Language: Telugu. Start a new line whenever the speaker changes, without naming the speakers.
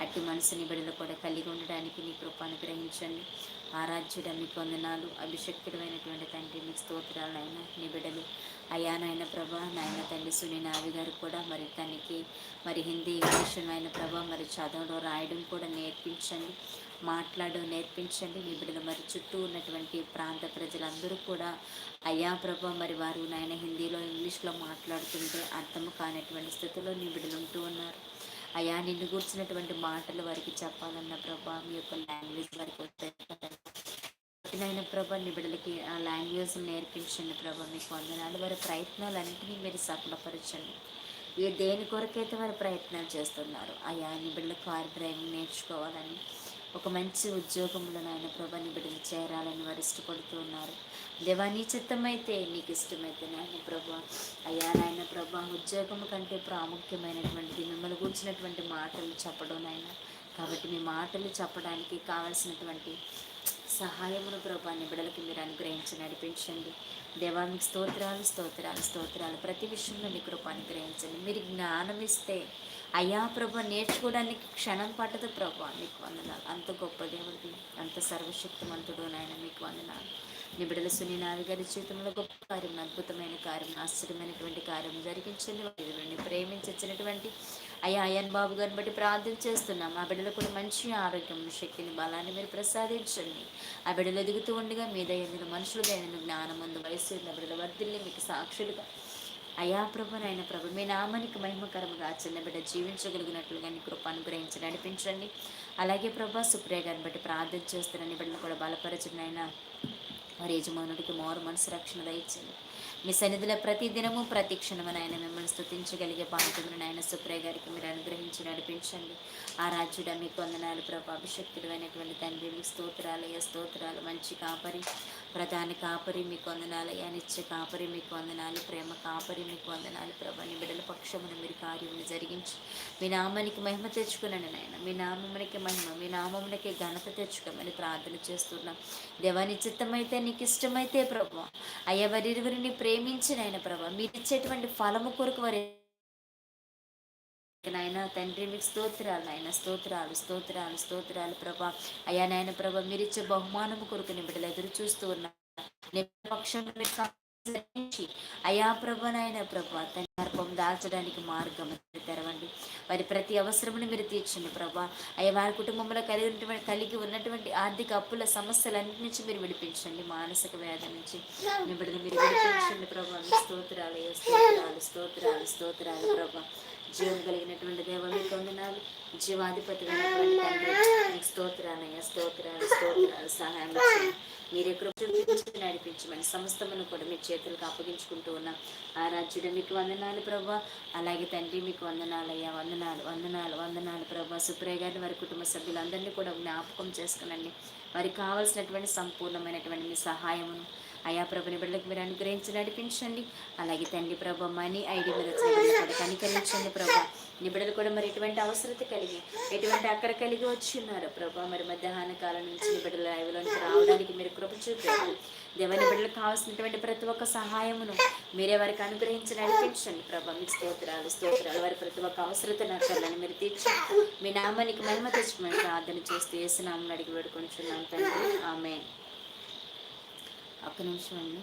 అట్టి మనసుని బిడ్డలు కూడా కలిగి ఉండడానికి నీ కృప అనుగ్రహించండి. ఆరాధ్యుడ మీకు వందనాలు. అభిషక్తుడమైనటువంటి తండ్రి మీకు స్తోత్రాలు నిబిడలు. నీ అయ్యా నాయన ప్రభా నాయన తండ్రి సుని నావి గారు కూడా మరి తనకి మరి హిందీ ఇంగ్లీష్ నాయన ప్రభా మరి చదవడం రాయడం కూడా నేర్పించండి. మాట్లాడడం నేర్పించండి. మీ బిడ్డలు మరి చుట్టూ ఉన్నటువంటి ప్రాంత ప్రజలందరూ కూడా అయ్యా ప్రభా మరి వారు నాయన హిందీలో ఇంగ్లీష్లో మాట్లాడుతుంటే అర్థం కానటువంటి స్థితిలో నీ బిడ్డలు ఉంటూ ఉన్నారు. అయా నిన్ను కూర్చున్నటువంటి మాటలు వారికి చెప్పాలన్న ప్రభా మీ యొక్క లాంగ్వేజ్ వారికి వస్తాయి కఠినమైన ప్రభా నీ బిడ్డలకి ఆ లాంగ్వేజ్ నేర్పించండి ప్రభా మీకు వందనాలు వారి ప్రయత్నాలన్నింటినీ మీరు సఫలపరచండి. ఏ దేని కొరకైతే వారు ప్రయత్నాలు చేస్తున్నారు అయా నీ బిడ్డలకు కార్ డ్రైవింగ్ నేర్చుకోవాలని ఒక మంచి ఉద్యోగంలో నాయన ప్రభా నీ బిడ్డలు చేరాలని వారు ఇష్టపడుతూ ఉన్నారు. దేవా నీ చిత్తమైతే నీకు ఇష్టమైతే నాయన ప్రభా అయ్యా నాయన ప్రభా ఉద్యోగం కంటే ప్రాముఖ్యమైనటువంటిది మిమ్మల్ని కూర్చున్నటువంటి మాటలు చెప్పడం నాయన. కాబట్టి మీ మాటలు చెప్పడానికి కావలసినటువంటి సహాయమును ప్రభా బిడ్డలకి మీరు అనుగ్రహించి నడిపించండి. దేవానికి స్తోత్రాలు స్తోత్రాలు స్తోత్రాలు. ప్రతి విషయంలో మీ కృప అనుగ్రహించండి. మీరు జ్ఞానం ఇస్తే అయ్యా ప్రభ నేర్చుకోవడానికి క్షణం పట్టదు ప్రభ మీకు వందనాలు. అంత గొప్ప దేవుడివి అంత సర్వశక్తిమంతుడు నాయన మీకు వందనాలు. నీ బిడ్డల సునీనాథ్ గారి జీవితంలో గొప్ప కార్యం అద్భుతమైన కార్యం ఆశ్చర్యమైనటువంటి కార్యం జరిగించండి వారిని ప్రేమించినటువంటి అయ్యా అయ్యన్ బాబు గారిని బట్టి ప్రార్థన చేస్తున్నాం. ఆ బిడ్డలకు కూడా మంచి ఆరోగ్యం శక్తిని బలాన్ని మీరు ప్రసాదించండి. ఆ బిడ్డలు ఎదుగుతూ ఉండగా మీద ఎందుకు మనుషులుగా ఎందుకు జ్ఞానం ముందు వయసు ఉన్న బిడ్డల వర్ధుల్ని మీకు సాక్షులుగా అయా ప్రభు నాయన ప్రభు మీ నామానికి మహిమకరముగా చిన్న బిడ్డ జీవించగలిగినట్లుగా నీ కృప అనుగ్రహించి నడిపించండి. అలాగే ప్రభా సుప్రియ గారిని బట్టి ప్రార్థన చేస్తున్న బిడ్డను కూడా బలపరచండి వారి యజమానుడికి మోరు మనసు రక్షణ దయచండి మీ సన్నిధిలో ప్రతి దినము ప్రతి క్షణమును మిమ్మల్ని స్థుతించగలిగే బాధ్యతను ఆయన సుప్రయ గారికి మీరు అనుగ్రహించి నడిపించండి. ఆ రాజ్యుడ మీ కొందనాలు ప్రభు అభిషక్తుడు అయినటువంటి తండ్రి మీ స్తోత్రాలయ స్తోత్రాలు మంచి కాపరి ప్రధాని కాపరి మీకు కొందనాలయ నిత్య కాపరి మీకు కొందనాలు ప్రేమ కాపరి మీకు కొందనాలు ప్రభు నీ బిడ్డల పక్షమును మీరు కార్యములు జరిగించి మీ నామానికి మహిమ తెచ్చుకునండి నాయన. మీ నామమునికి మహిమ మీ నామమునికి ఘనత తెచ్చుకోమని ప్రార్థన చేస్తున్నాం. దేవాని చిత్తమైతే నీకు ఇష్టమైతే ప్రభు వారిరువురిని ప్రేమించిన ఆయన ప్రభా మీరు ఇచ్చేటువంటి ఫలము కొరకు వారి నాయన తండ్రి మీకు స్తోత్రాలు నాయన స్తోత్రాలు స్తోత్రాలు స్తోత్రాలు ప్రభా. అయ్యా నాయన ప్రభా మీరు ఇచ్చే బహుమానము కొరకు నిమిడలు ఎదురు చూస్తూ ఉన్నా పక్షం అయా ప్రభనైన ప్రభా తన గర్భం దాల్చడానికి మార్గం తెరవండి. వారి ప్రతి అవసరమును మీరు తీర్చండి ప్రభా. అయ్యా వారి కుటుంబంలో కలిగి ఉన్నటువంటి కలిగి ఉన్నటువంటి ఆర్థిక అప్పుల సమస్యలన్నిటి నుంచి మీరు విడిపించండి. మానసిక వ్యాధి నుంచి మిమ్మల్ని మీరు విడిపించండి ప్రభా. స్తోత్రాలు స్తోత్రాలు స్తోత్రాలు స్తోత్రాలు ప్రభా. జీవం కలిగినటువంటి దేవ మీకు వందనాలు జీవాధిపతి తండ్రి స్తోత్రాలయ్యా స్తోత్రాలు స్తోత్రాలు సహాయం మీరే కృప నడిపించమని సమస్తమును కూడా మీ చేతులకు అప్పగించుకుంటూ ఉన్నాం. ఆ రాజ్యుడు మీకు వందనాలు ప్రభా. అలాగే తండ్రి మీకు వందనాలు అయ్యా. వందనాలు వందనాలు వందనాలు ప్రభా. సుప్రయ్య గారిని వారి కుటుంబ సభ్యులందరినీ కూడా జ్ఞాపకం చేసుకునండి. వారికి కావాల్సినటువంటి సంపూర్ణమైనటువంటి మీ సహాయమును అయా ప్రభుని బిడ్డలకు మీరు అనుగ్రహించి నడిపించండి. అలాగే తండ్రి ప్రభ మనీ ఐడి మీద కనికరించండి ప్రభా. నీ బిడ్డలు కూడా మరి ఎటువంటి అవసరత కలిగి ఎటువంటి అక్కడ కలిగి వచ్చి ఉన్నారు ప్రభా. మరి మధ్యాహ్న కాలం నుంచి నీ బిడ్డల లైవ్లోనికి రావడానికి మీరు కృప చూపారు. దేవని బిడ్డలకు కావాల్సినటువంటి ప్రతి ఒక్క సహాయమును మీరే వారికి అనుగ్రహించి నడిపించండి ప్రభా. మీ స్తోత్రాలు స్తోత్రాలు. వారి ప్రతి ఒక్క అవసరత నక్కర్లని మీరు తీర్చి మీ నామానికి మహిమ తెచ్చుకోమని ప్రార్థన చేస్తూ వేసిన నామని అడిగి పెడుకొని తండ్రి. ఆమె ఒక్క నిమిషం అండి.